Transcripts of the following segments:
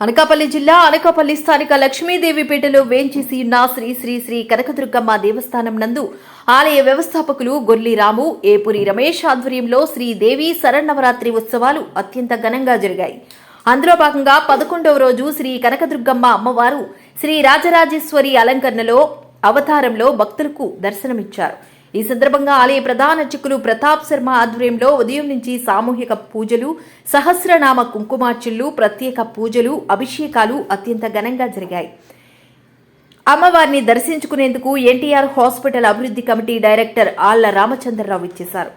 అనకాపల్లి జిల్లా అనకాపల్లి స్థానిక లక్ష్మీదేవిపేటలో వేంచేసి ఉన్న శ్రీ శ్రీ శ్రీ కనకదుర్గమ్మ దేవస్థానం నందు ఆలయ వ్యవస్థాపకులు గొర్లి రాము ఏపురి రమేష్ ఆధ్వర్యంలో శ్రీదేవి శరన్నవరాత్రి ఉత్సవాలు అత్యంత ఘనంగా జరిగాయి. అందులో భాగంగా పదకొండవ రోజు శ్రీ కనకదుర్గమ్మ అమ్మవారు శ్రీ రాజరాజేశ్వరి అలంకరణలో అవతారంలో భక్తులకు దర్శనమిచ్చారు. ఈ సందర్భంగా ఆలయ ప్రధాన అర్చకులు ప్రతాప్ శర్మ ఆధ్వర్యంలో ఉదయం నుంచి సామూహిక పూజలు సహస్రనామ కుంకుమార్చులు ప్రత్యేక పూజలు అభిషేకాలు అత్యంత ఘనంగా జరిగాయి. అమ్మవారిని దర్శించుకునేందుకు ఎన్టీఆర్ హాస్పిటల్ అభివృద్ధి కమిటీ డైరెక్టర్ ఆళ్ళ రామచంద్రరావు ఇచ్చేశారు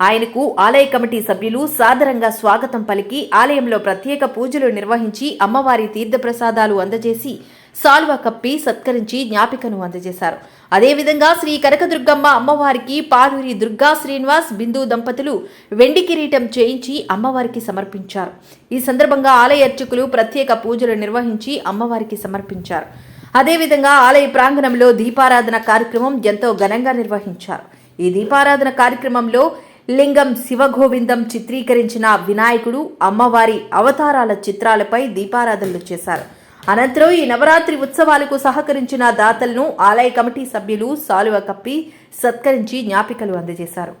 ఆయనకు ఆలయ కమిటీ సభ్యులు సాదరంగా స్వాగతం పలికి ఆలయంలో ప్రత్యేక పూజలు నిర్వహించి అమ్మవారి తీర్థప్రసాదాలు అందజేసి సాల్వా కప్పి సత్కరించి జ్ఞాపికను అందజేశారు. అదేవిధంగా శ్రీ కనకదుర్గమ్మ అమ్మవారికి పాలూరి దుర్గా శ్రీనివాస్ బిందు దంపతులు వెండి కిరీటం చేయించి అమ్మవారికి సమర్పించారు. ఈ సందర్భంగా ఆలయ అర్చకులు ప్రత్యేక పూజలు నిర్వహించి అమ్మవారికి సమర్పించారు. అదేవిధంగా ఆలయ ప్రాంగణంలో దీపారాధన కార్యక్రమం ఎంతో ఘనంగా నిర్వహించారు. ఈ దీపారాధన కార్యక్రమంలో లింగం శివగోవిందం చిత్రీకరించిన వినాయకుడు అమ్మవారి అవతారాల చిత్రాలపై దీపారాధనలు చేశారు. అనంతరం ఈ నవరాత్రి ఉత్సవాలకు సహకరించిన దాతలను ఆలయ కమిటీ సభ్యులు సాలువ కప్పి సత్కరించి జ్ఞాపికలు అందజేశారు.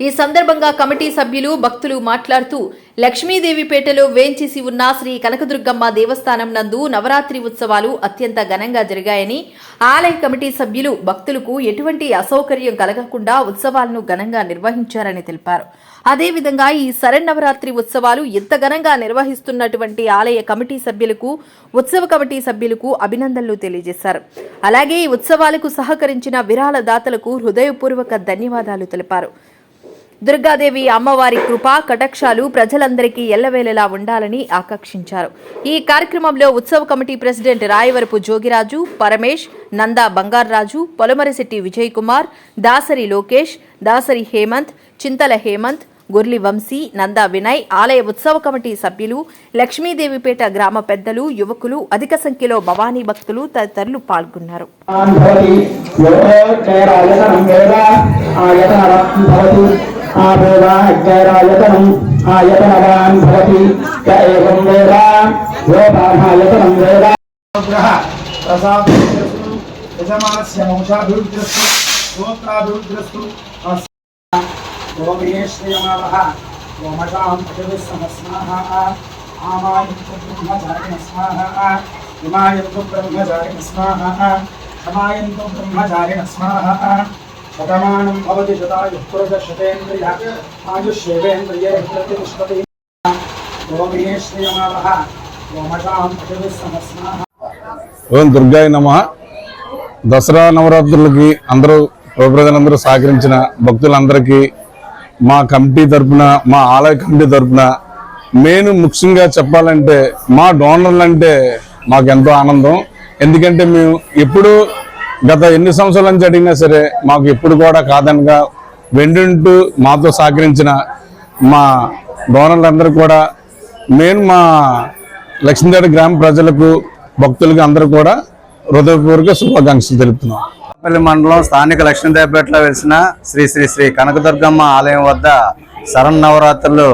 ఈ సందర్భంగా కమిటీ సభ్యులు భక్తులు మాట్లాడుతూ లక్ష్మీదేవిపేటలో వేంచేసి ఉన్న శ్రీ కనకదుర్గమ్మ దేవస్థానం నందు నవరాత్రి ఉత్సవాలు అత్యంత ఘనంగా జరిగాయని ఆలయ కమిటీ సభ్యులు భక్తులకు ఎటువంటి అసౌకర్యం కలగకుండా ఉత్సవాలను ఘనంగా నిర్వహించారని తెలిపారు. అదేవిధంగా ఈ శరన్నవరాత్రి ఉత్సవాలు ఎంత ఘనంగా నిర్వహిస్తున్నటువంటి ఆలయ కమిటీ సభ్యులకు ఉత్సవ కమిటీ సభ్యులకు అభినందనలు తెలియజేశారు. అలాగే ఈ ఉత్సవాలకు సహకరించిన విరాళ దాతలకు హృదయపూర్వక ధన్యవాదాలు తెలిపారు. దుర్గాదేవి అమ్మవారి కృప కటాక్షాలు ప్రజలందరికీ ఎల్లవేళలా ఉండాలని ఆకాంక్షించారు. ఈ కార్యక్రమంలో ఉత్సవ కమిటీ ప్రెసిడెంట్ రాయవరపు జోగిరాజు పరమేష్ నందా బంగార్రాజు పొలమరిశెట్టి విజయ్ కుమార్ దాసరి లోకేష్ దాసరి హేమంత్ చింతల హేమంత్ గుర్లి వంశీ నందా వినయ్ ఆలయ ఉత్సవ కమిటీ సభ్యులు లక్ష్మీదేవిపేట గ్రామ పెద్దలు యువకులు అధిక సంఖ్యలో భవానీ భక్తులు తదితరులు పాల్గొన్నారు. आपूर्वाग्रैरायतनम् आयतनवान् भवति य एवं वेद योपामायतनं वेद। यजमानस्य वंशाभिवृद्धिरस्तु गोत्राभिवृद्धिरस्तु गोप्रिये श्रियमाणः गोमटां पशुभिस्समस्माः आमायन्तब्रह्मचारिणस्माः इमायन्तु ब्रह्मचारिणस्माः क्षमायन्तु ब्रह्मचारिणस्माः గోమటాం పశువిస్సమస్మాహ శతమానం భవతి ఓం దుర్గాయ నమ. దసరా నవరాత్రులకి అందరూ ప్రజలందరూ సహకరించిన భక్తులందరికీ మా కమిటీ తరపున మా ఆలయ కమిటీ తరపున మెయిన్ ముఖ్యంగా చెప్పాలంటే మా డోనర్లు అంటే మాకు ఎంతో ఆనందం. ఎందుకంటే మేము ఎప్పుడూ గత ఎన్ని సంవత్సరాల నుంచి అడిగినా సరే మాకు ఎప్పుడు కూడా కాదనగా వెండింటూ మాతో సహకరించిన మా డోనర్లందరూ కూడా మెయిన్ మా లక్ష్మీదేవి గ్రామ ప్రజలకు భక్తులకు అందరూ కూడా హృదయపూర్వక శుభాకాంక్షలు తెలుపుతున్నాం. పల్లి మండలం స్థానిక లక్ష్మీదేవపేటలో వెలిసిన శ్రీ శ్రీ శ్రీ కనకదుర్గమ్మ ఆలయం వద్ద శరన్నవరాత్రులు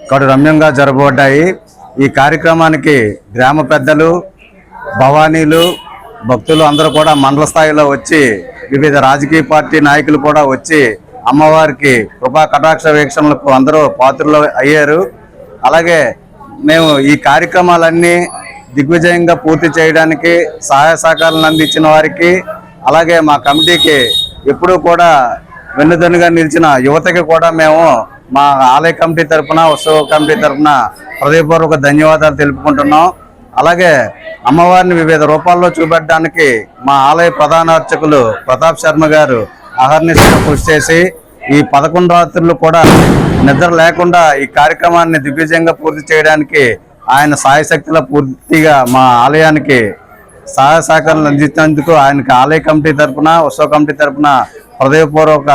కడు రమ్యంగా జరగబడ్డాయి ఈ కార్యక్రమానికి గ్రామ పెద్దలు భవానీలు భక్తులు అందరూ కూడా మండల స్థాయిలో వచ్చి వివిధ రాజకీయ పార్టీ నాయకులు కూడా వచ్చి అమ్మవారికి కృపా కటాక్ష వీక్షణలకు అందరూ పాత్రలు అయ్యారు. అలాగే మేము ఈ కార్యక్రమాలన్నీ దిగ్విజయంగా పూర్తి చేయడానికి సహాయ సహకారాలను అందించిన వారికి అలాగే మా కమిటీకి ఎప్పుడూ కూడా వెన్నుదన్నుగా నిలిచిన యువతకి కూడా మేము మా ఆలయ కమిటీ తరఫున ఉత్సవ కమిటీ తరపున హృదయపూర్వక ధన్యవాదాలు తెలుపుకుంటున్నాం. అలాగే అమ్మవారిని వివిధ రూపాల్లో చూపెట్టడానికి మా ఆలయ ప్రధాన అర్చకులు ప్రతాప్ శర్మ గారు అహర్నిశలు కృషి చేసి ఈ పదకొండు రాత్రులు కూడా నిద్ర లేకుండా ఈ కార్యక్రమాన్ని దిగ్విజయంగా పూర్తి చేయడానికి ఆయన సాయశక్తిలో పూర్తిగా మా ఆలయానికి సహాయ సహకారాలు అందించినందుకు ఆయనకి ఆలయ కమిటీ తరఫున ఉత్సవ కమిటీ తరపున హృదయపూర్వక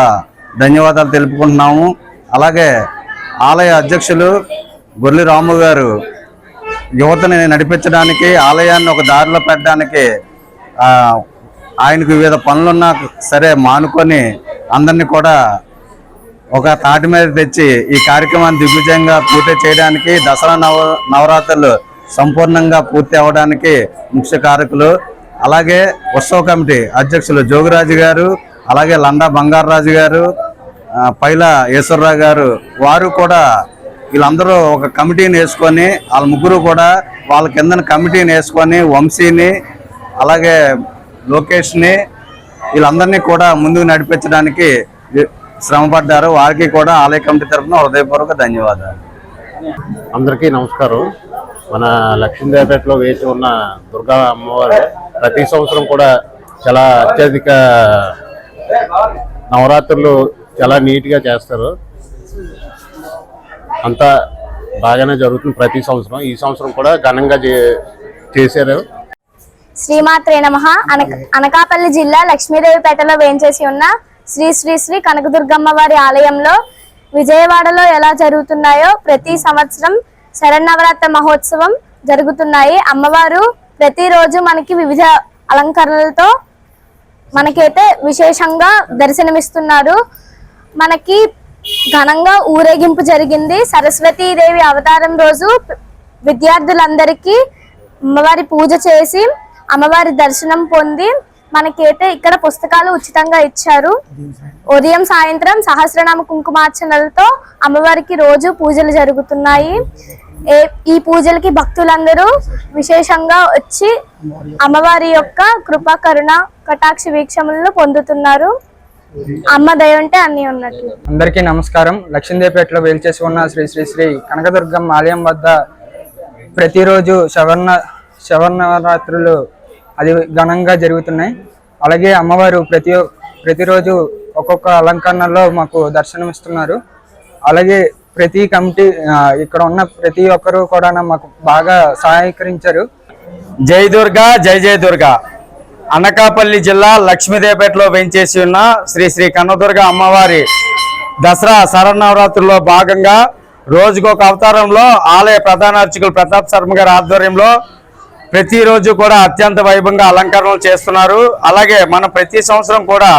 ధన్యవాదాలు తెలుపుకుంటున్నాము. అలాగే ఆలయ అధ్యక్షులు గొల్లి రాము గారు యువతని నడిపించడానికి ఆలయాన్ని ఒక దారిలో పెట్టడానికి ఆయనకు వివిధ పనులున్నా సరే మానుకొని అందరినీ కూడా ఒక తాటి మీద తెచ్చి ఈ కార్యక్రమాన్ని దిగ్విజయంగా పూర్తి చేయడానికి దసరా నవ నవరాత్రులు సంపూర్ణంగా పూర్తి అవ్వడానికి ముఖ్య కారకులు. అలాగే ఉత్సవ కమిటీ అధ్యక్షులు జోగిరాజు గారు అలాగే లండా బంగారరాజు గారు పైల ఈశ్వరరావు గారు వారు కూడా వీళ్ళందరూ ఒక కమిటీని వేసుకొని వాళ్ళ ముగ్గురు కూడా వాళ్ళ కింద కమిటీని వేసుకొని వంశీని అలాగే లోకేష్ని వీళ్ళందరినీ కూడా ముందుకు నడిపించడానికి శ్రమపడ్డారు వారికి కూడా ఆలయ కమిటీ తరఫున హృదయపూర్వక ధన్యవాదాలు. అందరికీ నమస్కారం. మన లక్ష్మీదేవపేటలో వేచి ఉన్న దుర్గా అమ్మవారు ప్రతి సంవత్సరం కూడా చాలా అత్యధిక నవరాత్రులు చాలా నీట్గా చేస్తారు. అంతా బాగానే జరుగుతుంది ప్రతి సంవత్సరం. ఈ సంవత్సరం కూడా ఘనంగా చేశారు. శ్రీమాత్రే నమ. అనక అనకాపల్లి జిల్లా లక్ష్మీదేవిపేటలో వేంచేసి ఉన్న శ్రీ శ్రీ శ్రీ కనకదుర్గమ్మ వారి ఆలయంలో విజయవాడలో ఎలా జరుగుతున్నాయో ప్రతి సంవత్సరం శరన్నవరాత్రి మహోత్సవం జరుగుతున్నాయి. అమ్మవారు ప్రతిరోజు మనకి వివిధ అలంకరణలతో మనకైతే విశేషంగా దర్శనమిస్తున్నారు. మనకి ఘనంగా ఊరేగింపు జరిగింది. సరస్వతీదేవి అవతారం రోజు విద్యార్థులందరికీ అమ్మవారి పూజ చేసి అమ్మవారి దర్శనం పొంది మనకైతే ఇక్కడ పుస్తకాలు ఉచితంగా ఇచ్చారు. ఉదయం సాయంత్రం సహస్రనామ కుంకుమార్చనలతో అమ్మవారికి రోజు పూజలు జరుగుతున్నాయి. ఏ ఈ పూజలకి భక్తులందరూ విశేషంగా వచ్చి అమ్మవారి యొక్క కృపా కరుణ కటాక్ష వీక్షములను పొందుతున్నారు. అమ్మ దయ ఉంటే అన్ని ఉన్నట్లు అందరికీ నమస్కారం. లక్ష్మీదేవిపేటలో వేల్చేసి ఉన్న శ్రీ శ్రీ శ్రీ కనకదుర్గం ఆలయం వద్ద ప్రతిరోజు శవర్ణ శవర్ణరాత్రులు అది ఘనంగా జరుగుతున్నాయి. అలాగే అమ్మవారు ప్రతి ప్రతిరోజు ఒక్కొక్క అలంకరణలో మాకు దర్శనమిస్తున్నారు. అలాగే ప్రతి కమిటీ ఇక్కడ ఉన్న ప్రతి ఒక్కరూ కూడా మాకు బాగా సహాయకరించారు జై దుర్గా జై జై దుర్గా. అనకాపల్లి జిల్లా లక్ష్మీదేవపేటలో వెంచేసి ఉన్న శ్రీ శ్రీ కన్నదుర్గ అమ్మవారి దసరా శరణవరాత్రుల్లో భాగంగా రోజుకు ఒక అవతారంలో ఆలయ ప్రధాన అర్చకులు ప్రతాప్ శర్మ గారి ఆధ్వర్యంలో ప్రతిరోజు కూడా అత్యంత వైభవంగా అలంకరణలు చేస్తున్నారు. అలాగే మనం ప్రతి సంవత్సరం కూడా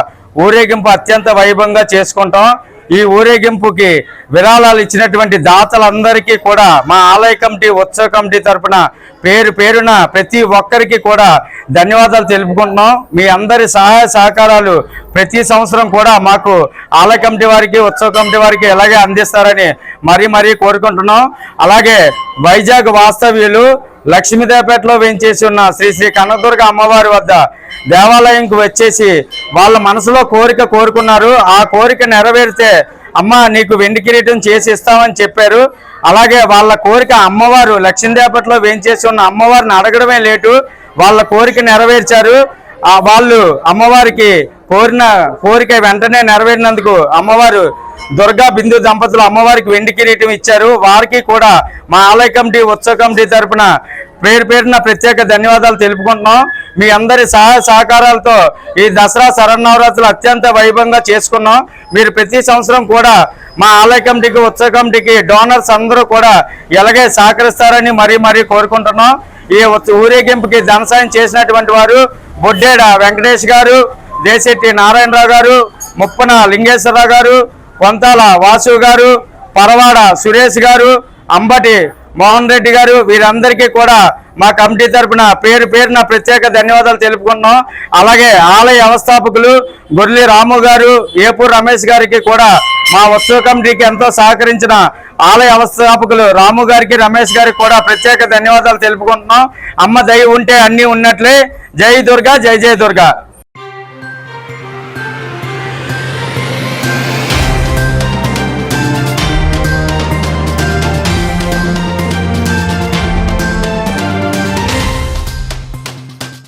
ఊరేగింపు అత్యంత వైభవంగా చేసుకుంటాం. ఈ ఊరేగింపుకి విరాళాలు ఇచ్చినటువంటి దాతలందరికీ కూడా మా ఆలయ కమిటీ ఉత్సవ కమిటీ తరపున పేరు పేరున ప్రతి ఒక్కరికి కూడా ధన్యవాదాలు తెలుపుకుంటున్నాం. మీ అందరి సహాయ సహకారాలు ప్రతి సంవత్సరం కూడా మాకు ఆలయ కమిటీ వారికి ఉత్సవ కమిటీ వారికి ఎలాగే అందిస్తారని మరీ మరీ కోరుకుంటున్నాం. అలాగే వైజాగ్ వాస్తవ్యులు లక్ష్మీదేవపేటలో వేయించేసి ఉన్న శ్రీ శ్రీ కనకదుర్గ అమ్మవారి వద్ద దేవాలయంకు వచ్చేసి వాళ్ళ మనసులో కోరిక కోరుకున్నారు. ఆ కోరిక నెరవేరితే అమ్మ నీకు వెండి కిరీటం చేసి ఇస్తామని చెప్పారు. అలాగే వాళ్ళ కోరిక అమ్మవారు లక్ష్మీదేపట్లో వేయించేసి ఉన్న అమ్మవారిని అడగడమే లేటు. వాళ్ళ కోరిక నెరవేర్చారు. ఆ వాళ్ళు అమ్మవారికి కోరిన కోరిక వెంటనే నెరవేరినందుకు అమ్మవారు దుర్గా బిందు దంపతులు అమ్మవారికి వెండి కిరీటం ఇచ్చారు. వారికి కూడా మా ఆలయ కమిటీ ఉత్సవ కమిటీ తరపున పేరు పేరున ప్రత్యేక ధన్యవాదాలు తెలుపుకుంటున్నాం. మీ అందరి సహాయ సహకారాలతో ఈ దసరా శరన్నవరాత్రులు అత్యంత వైభవంగా చేసుకున్నాం. మీరు ప్రతి సంవత్సరం కూడా మా ఆలయ కమిటీకి ఉత్సవ కమిటీకి డోనర్స్ అందరూ కూడా ఎలాగే సహకరిస్తారని మరీ మరీ కోరుకుంటున్నాం. ఈ ఊరేగింపుకి ధన సాయం చేసినటువంటి వారు బొడ్డేడ వెంకటేష్ గారు దేశెట్టి నారాయణరావు గారు ముప్పన లింగేశ్వరరావు గారు కొంతాల వాసు గారు పరవాడ సురేష్ గారు అంబటి మోహన్ రెడ్డి గారు వీరందరికీ కూడా మా కమిటీ తరపున పేరు పేరున ప్రత్యేక ధన్యవాదాలు తెలుపుకుంటున్నాం. అలాగే ఆలయ వ్యవస్థాపకులు గుర్లి రాము గారు ఏపూర్ రమేష్ గారికి కూడా మా ఉత్సవ కమిటీకి ఎంతో సహకరించిన ఆలయ వ్యవస్థాపకులు రాము గారికి రమేష్ గారికి కూడా ప్రత్యేక ధన్యవాదాలు తెలుపుకుంటున్నాం. అమ్మ దయ ఉంటే అన్నీ ఉన్నట్లే. జై దుర్గా జై జై దుర్గా.